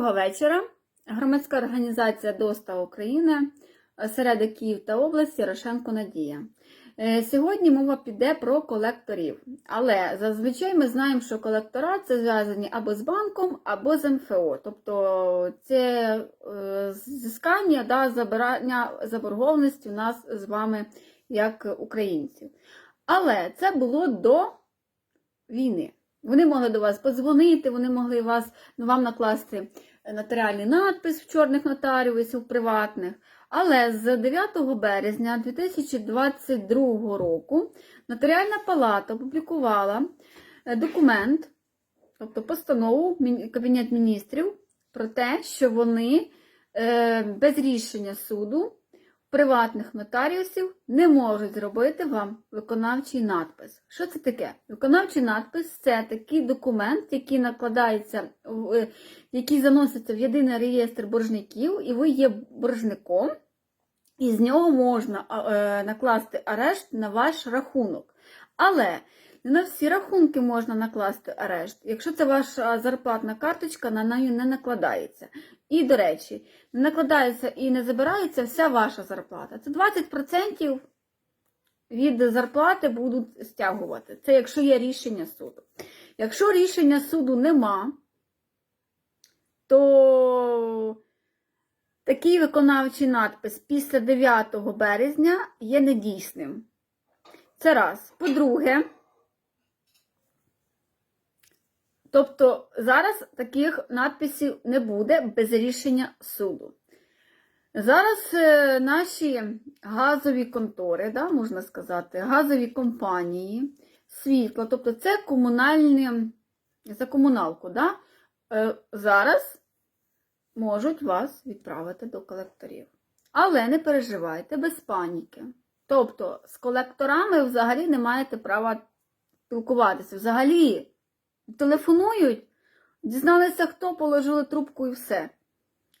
Доброго вечора. Громадська організація ДОСТА України, осередок Київ та область Ярошенко Надія. Е, Сьогодні мова піде про колекторів. Але зазвичай ми знаємо, що колектора це зв'язані або з банком, або з МФО. Тобто це е, зіскання да, забирання заборгованості у нас з вами як українців. Але це було до війни. Вони могли до вас подзвонити, вони могли вас, ну, вам накласти нотаріальний надпис в чорних нотаріусів приватних. Але з 9 березня 2022 року Нотаріальна палата опублікувала е, документ, тобто постанову Кабінет міністрів про те, що вони е, без рішення суду приватних нотаріусів не можуть зробити вам виконавчий надпис. Що це таке? Виконавчий надпис це такий документ, який накладається, е, який заноситься в єдиний реєстр боржників, і ви є боржником, і з нього можна е, накласти арешт на ваш рахунок. Але не на всі рахунки можна накласти арешт. Якщо це ваша зарплатна карточка, на неї не накладається. І, до речі, не накладається і не забирається вся ваша зарплата. Це 20% від зарплати будуть стягувати. Це якщо є рішення суду. Якщо рішення суду нема, то такий виконавчий надпис після 9 березня є недійсним. Це раз. По-друге, тобто зараз таких надписів не буде без рішення суду. Зараз е, наші газові контори, да, можна сказати, газові компанії, світло, тобто це комунальні, за комуналку, да, е, зараз можуть вас відправити до колекторів. Але не переживайте без паніки. Тобто з колекторами взагалі не маєте права спілкуватися. Взагалі телефонують, дізналися, хто положили трубку і все.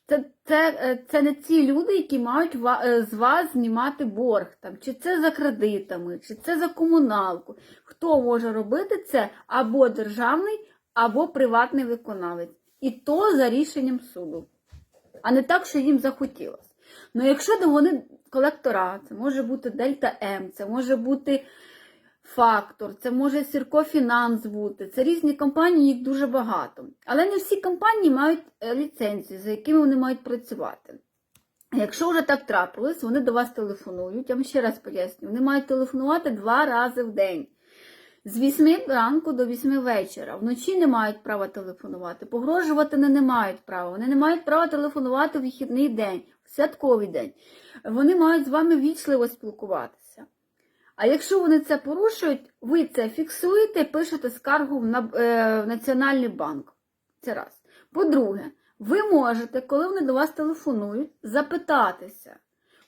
Це, це, е, це не ті люди, які мають е, з вас знімати борг, там, чи це за кредитами, чи це за комуналку. Хто може робити це або державний, або приватний виконавець. І то за рішенням суду. А не так, що їм захотілося. Ну, якщо вони колектора, це може бути Дельта М, це може бути Фактор, це може Сірко Фінанс бути, це різні компанії, їх дуже багато. Але не всі компанії мають е, ліцензії, за якими вони мають працювати. Якщо вже так трапилось, вони до вас телефонують, я вам ще раз поясню, вони мають телефонувати два рази в день. З 8 ранку до 8 вечора. Вночі не мають права телефонувати, погрожувати не, не мають права. Вони не мають права телефонувати в вихідний день, в святковий день. Вони мають з вами вічливо спілкуватися. А якщо вони це порушують, ви це фіксуєте, пишете скаргу в е, Національний банк. Це раз. По-друге, ви можете, коли вони до вас телефонують, запитатися,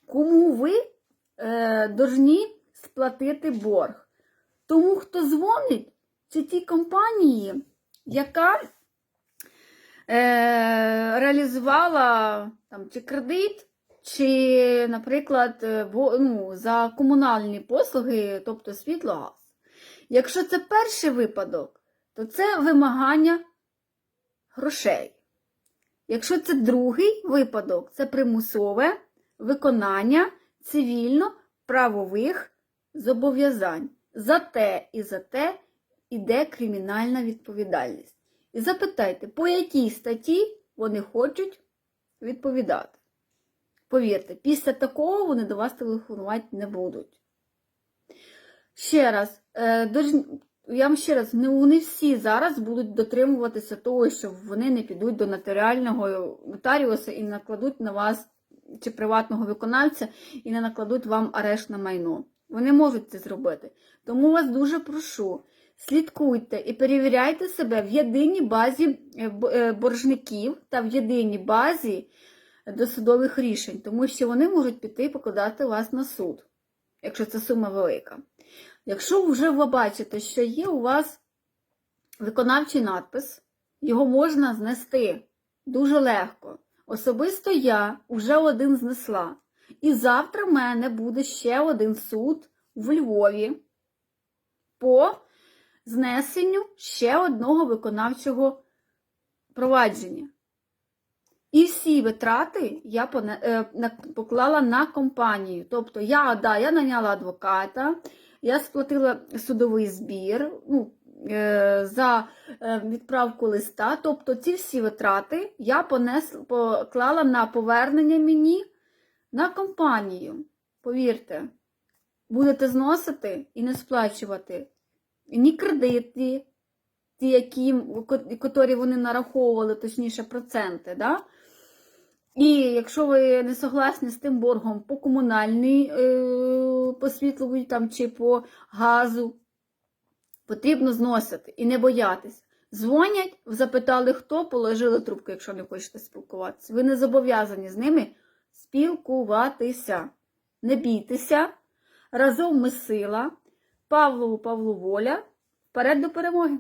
кому ви е, должні сплатити борг. Тому, хто дзвонить, це ті компанії, яка е, реалізувала там, чи кредит, чи, наприклад, е, ну, за комунальні послуги, тобто світло, газ. Якщо це перший випадок, то це вимагання грошей. Якщо це другий випадок, це примусове виконання цивільно-правових зобов'язань. За те і за те іде кримінальна відповідальність. І запитайте, по якій статті вони хочуть відповідати. Повірте, після такого вони до вас телефонувати не будуть. Ще раз, е, я вам ще раз, вони всі зараз будуть дотримуватися того, що вони не підуть до нотаріального нотаріуса і накладуть на вас чи приватного виконавця і не накладуть вам арешт на майно. Вони можуть це зробити. Тому вас дуже прошу, слідкуйте і перевіряйте себе в єдиній базі е, е, боржників та в єдиній базі досудових рішень, тому що вони можуть піти покладати вас на суд, якщо ця сума велика. Якщо вже ви бачите, що є у вас виконавчий надпис, його можна знести дуже легко. Особисто я вже один знесла. І завтра в мене буде ще один суд в Львові по знесенню ще одного виконавчого провадження. Всі витрати я е, поклала на компанію. Тобто я, да, я наняла адвоката, я сплатила судовий збір ну, е, за е, відправку листа. Тобто ці всі витрати я понес, поклала на повернення мені на компанію. Повірте, будете зносити і не сплачувати ні кредити, ті, які, котрі вони нараховували, точніше, проценти. Да? І якщо ви не согласні з тим боргом по комунальній, е, по світловій там, чи по газу, потрібно зносити і не боятись. Дзвонять, запитали, хто, положили трубку, якщо не хочете спілкуватися. Ви не зобов'язані з ними спілкуватися. Не бійтеся. Разом ми сила. Павлову Павлу Воля. Вперед до перемоги!